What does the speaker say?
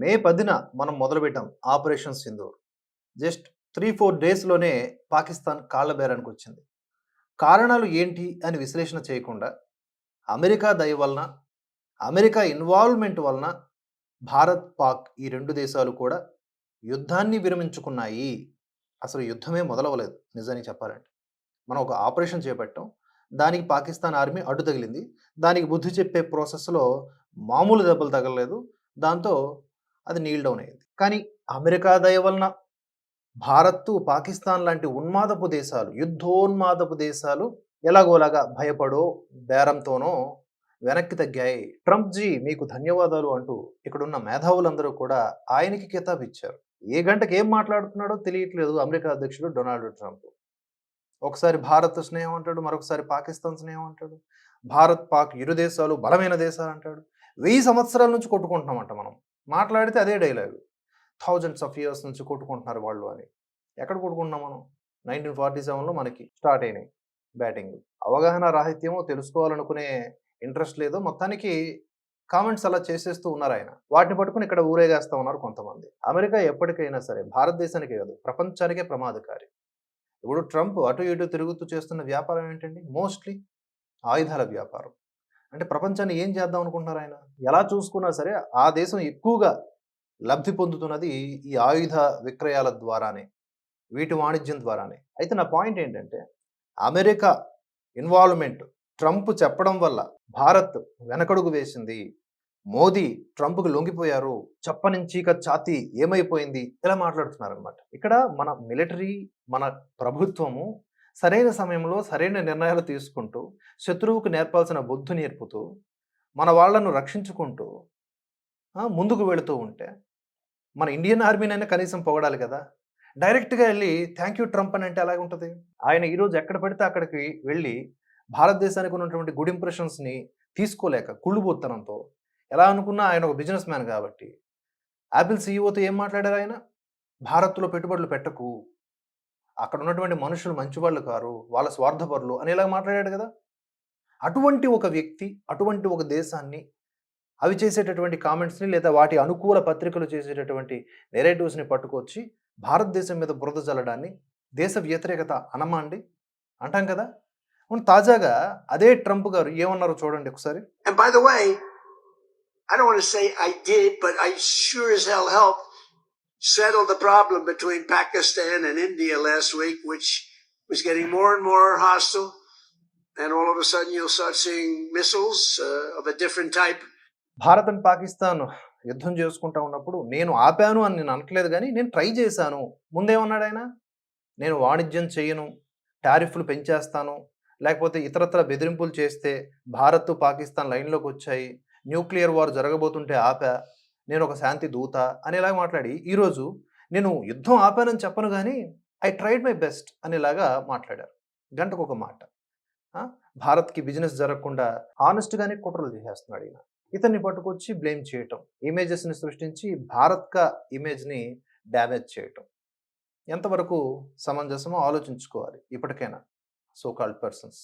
మే పదిన మనం మొదలుపెట్టాం operation Sindoor. Just three four డేస్లోనే పాకిస్తాన్ కాళ్ళ బేరానికి వచ్చింది కారణాలు ఏంటి అని విశ్లేషణ చేయకుండా అమెరికా దయ వలన అమెరికా ఇన్వాల్వ్మెంట్ వలన భారత్ పాక్ ఈ రెండు దేశాలు కూడా యుద్ధాన్ని విరమించుకున్నాయి. అసలు యుద్ధమే మొదలవలేదు నిజానికి చెప్పాలంటే. మనం ఒక ఆపరేషన్ చేపట్టాం దానికి పాకిస్తాన్ ఆర్మీ అడ్డు తగిలింది దానికి బుద్ధి చెప్పే ప్రాసెస్లో మామూలు దెబ్బలు తగలలేదు దాంతో అది నీల్ డౌన్ అయింది కానీ అమెరికా దయ వలన భారత్ పాకిస్తాన్ లాంటి ఉన్మాదపు దేశాలు యుద్ధోన్మాదపు దేశాలు ఎలాగోలాగా భయపడో బేరంతోనో వెనక్కి తగ్గాయి. ట్రంప్ జీ మీకు ధన్యవాదాలు అంటూ ఇక్కడున్న మేధావులందరూ కూడా ఆయనకి కితాబ్ ఇచ్చారు. ఏ గంటకి ఏం మాట్లాడుతున్నాడో తెలియట్లేదు అమెరికా అధ్యక్షుడు డొనాల్డ్ ట్రంప్. ఒకసారి భారత్ స్నేహం అంటాడు మరొకసారి పాకిస్తాన్ స్నేహం అంటాడు. భారత్ పాక్ ఇరు దేశాలు బలమైన దేశాలు అంటాడు. వెయ్యి సంవత్సరాల నుంచి కొట్టుకుంటున్నామంట మనం. మాట్లాడితే అదే డైలాగ్. థౌజండ్స్ ఆఫ్ ఇయర్స్ నుంచి కొట్టుకుంటున్నారు వాళ్ళు అని. ఎక్కడ కొట్టుకుంటున్నాం మనం? నైన్టీన్ ఫార్టీ సెవెన్లో మనకి స్టార్ట్ అయినాయి బ్యాటింగ్ అవగాహన రాహిత్యమో తెలుసుకోవాలనుకునే ఇంట్రెస్ట్ లేదో మొత్తానికి కామెంట్స్ అలా చేసేస్తూ ఉన్నారు ఆయన. వాటిని పట్టుకుని ఇక్కడ ఊరేగేస్తా ఉన్నారు కొంతమంది. అమెరికా ఎప్పటికైనా సరే భారతదేశానికి కాదు ప్రపంచానికే ప్రమాదకారి. ఇప్పుడు ట్రంప్ అటు ఇటు తిరుగుతూ చేస్తున్న వ్యాపారం ఏంటండి? మోస్ట్లీ ఆయుధాల వ్యాపారం. అంటే ప్రపంచాన్ని ఏం చేద్దాం అనుకుంటున్నారు ఆయన? ఎలా చూసుకున్నా సరే ఆ దేశం ఎక్కువగా లబ్ధి పొందుతున్నది ఈ ఆయుధ విక్రయాల ద్వారానే వీటి వాణిజ్యం ద్వారానే. అయితే నా పాయింట్ ఏంటంటే అమెరికా ఇన్వాల్వ్మెంట్ ట్రంప్ చెప్పడం వల్ల భారత్ వెనకడుగు వేసింది. మోదీ ట్రంప్కి లొంగిపోయారు. చెప్పని చీక ఛాతి ఏమైపోయింది? ఇలా మాట్లాడుతున్నారు అనమాట ఇక్కడ మన మిలిటరీ మన ప్రభుత్వము సరైన సమయంలో సరైన నిర్ణయాలు తీసుకుంటూ శత్రువుకు నేర్పాల్సిన బుద్ధి నేర్పుతూ మన వాళ్ళను రక్షించుకుంటూ ముందుకు వెళుతూ ఉంటే మన ఇండియన్ ఆర్మీనైనా కనీసం పొగడాలి కదా? డైరెక్ట్గా వెళ్ళి థ్యాంక్ యూ ట్రంప్ అని అంటే ఎలాగ ఉంటుంది? ఆయన ఈరోజు ఎక్కడ పడితే అక్కడికి వెళ్ళి భారతదేశానికి ఉన్నటువంటి గుడ్ ఇంప్రెషన్స్ని తీసుకోలేక కుళ్ళుబోత్తనంతో ఎలా అనుకున్నా ఆయన ఒక బిజినెస్ మ్యాన్ కాబట్టి యాపిల్ సీఈఓతో ఏం మాట్లాడారు ఆయన? భారత్లో పెట్టుబడులు పెట్టకు అక్కడ ఉన్నటువంటి మనుషులు మంచివాళ్ళు కారు వాళ్ళ స్వార్థపరులు అని ఇలా మాట్లాడాడు కదా. అటువంటి ఒక వ్యక్తి అటువంటి ఒక దేశాన్ని అవి చేసేటటువంటి కామెంట్స్ని లేదా వాటి అనుకూల పత్రికలు చేసేటటువంటి నెరేటివ్స్ని పట్టుకొచ్చి భారతదేశం మీద బురద జల్లడాన్ని దేశ వ్యతిరేకత అనమా అండి? అంటాం కదా. అవును తాజాగా అదే ట్రంప్ గారు ఏమన్నారో చూడండి ఒకసారి. And by the way, I don't want to say I did, but I sure as hell helped settled the problem between Pakistan and India last week, which was getting more and more hostile. And all of a sudden, you'll start seeing missiles uh, of a different type Bharat and Pakistan యుద్ధం చేసుకుంటా ఉన్నప్పుడు నేను ఆపాను అని నేను అనట్లేదు కానీ నేను try చేశాను ముందేమన్నాడు ఆయన నేను వాణిజ్యం చేయను టారిఫ్లు పెంచేస్తాను లేకపోతే ఇతరత్ర బెదిరింపులు చేస్తే భారత్ పాకిస్తాన్ లైన్లోకి వచ్చాయి న్యూక్లియర్ వార్ జరగబోతుంటే ఆపా నేను ఒక శాంతి దూత అనేలాగా మాట్లాడి ఈరోజు నేను యుద్ధం ఆపానని చెప్పను కానీ ఐ ట్రైడ్ మై బెస్ట్ అనేలాగా మాట్లాడారు. గంటకు ఒక మాట భారత్కి బిజినెస్ జరగకుండా ఆనెస్ట్గానే కుట్రలు చేసేస్తున్నాడు ఈయన. ఇతన్ని పట్టుకొచ్చి బ్లేమ్ చేయటం ఇమేజెస్ని సృష్టించి భారత్ ఇమేజ్ని డ్యామేజ్ చేయటం. ఎంతవరకు సమంజసమో ఆలోచించుకోవాలి ఇప్పటికైనా సో కాల్డ్ పర్సన్స్.